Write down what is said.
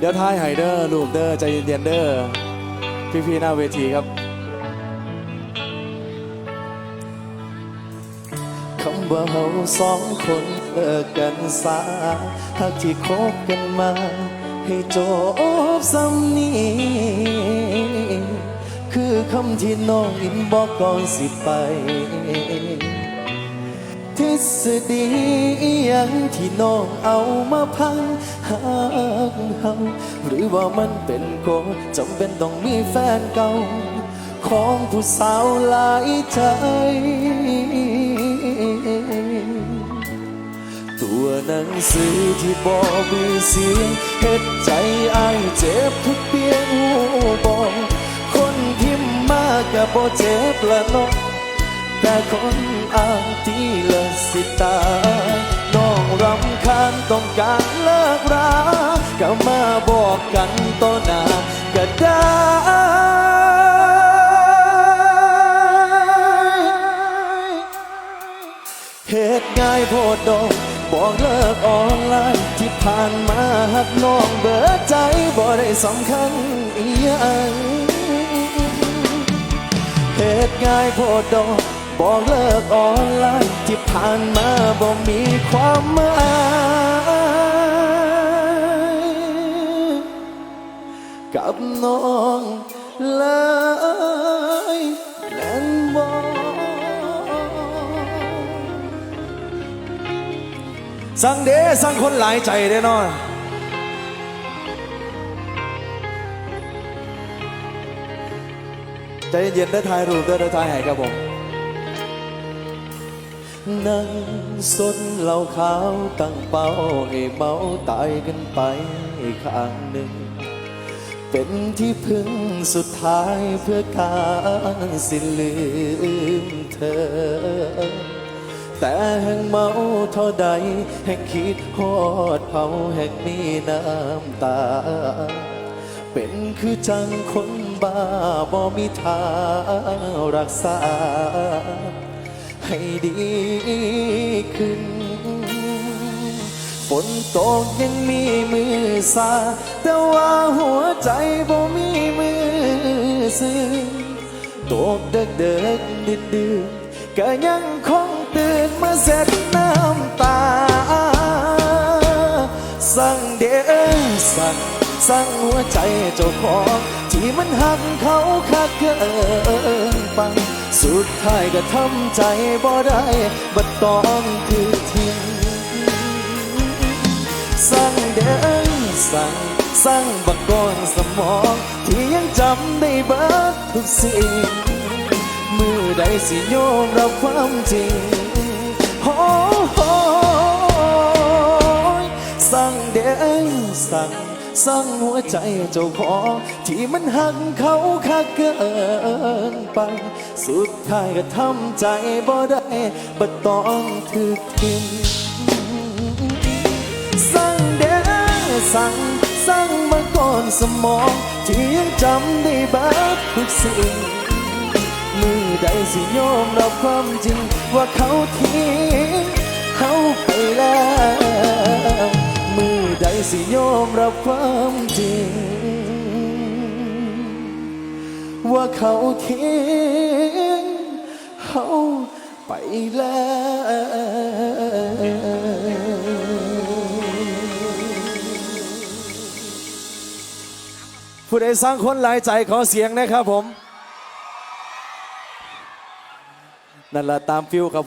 เดี๋ยวท้ายไฮเดอร์ลูกเดอร์ใจเย็นๆเดอร์พี่ๆหน้าเวทีครับคำว่าเราสองคนเลิกกันสาหากที่คบกันมา ให้จบซ้ำนี้คือคำที่น้องอินบอกก่อนสิไป ทฤษฎีอหยังที่น้องเอามาพังหากเฮาหรือว่ามันเป็นโกฎจำเป็นต้องมีแฟนเก่า ของผู้สาวหลายใจตัวหนังสือที่บอกมีเสียงเฮ็ดใจอายเจ็บทุกเปียงหูบอกคนพิมพ์มากก็บ่เจ็บละนาะ แต่คนอ้างที่เลิศสิตา น้องรำคาญต้องการเลิกราก็มาบอกกันต่อหน้าก็ได้เหตุง่ายโพดดอกบอกเลิกออนไลน์ที่ผ่านมาหักน้องเบิดใจบ่ได้สำคัญอีหยังเหตุง่ายโพดดอก บอกเลิกออนไลน์ที่ผ่านมาบ่มีความหมายกับน้องเลยแม่นบ่สั่งเดสั่งคนหลายใจเด้อเนอนใจเย็นๆได้ถ่ายรูปด้ได้ถ่ายให้ครับผม นั่งสนเหล้าขาวตั้งเป้าให้เมาตายกันไปข้างหนึ่ง เป็นที่พึ่งสุดท้ายเพื่อการสิ้นลืมเธอ แต่แห่งเมาเท่าใด แห่งคิดฮอดเผาแห่งมีน้ำตา เป็นคือจังคนบ้าบ่มีทางรักษา ให้ดีขึ้น ฝนตกยังมีมือสาแต่ว่าหัวใจบ่มีมือซื้อตกเด็กเด็กดึกดึกก็ยังคงตื่นมาเสร็จน้ำตา สั่งเด้อสั่งสั่งหัวใจเจ้าของ ที่มันหักเขาคักเกิน สุดท้ายก็ทำใจบ่ได้บัดต้องถือทิ้งสั่งเด้อสั่งสั่งบักก้อนสมอง ที่ยังจำได้เบิดทุกสิ่ง มือใดสิโยมรับความจริงโอ้โหสั่งเด้อสั่ง สั่งหัวใจเจ้าของที่มันหักเขาคักเกินไป สุดท้ายก็ทำใจบ่ได้บัดต้องถึกทิ้งสั่งเด้อสั่งสั่งมาก่อนสมอง ที่ยังจำได้บ้าทุกสิ่งมือใดสิยอมรับความจริงว่าเขาทิ้งเขาไป สิยอมรับความจริง ว่าเขาทิ้งเขาไปแล้วผู้ใดสร้างคนหลายใจขอเสียงนะครับผม นั่นแหละตามฟิวครับ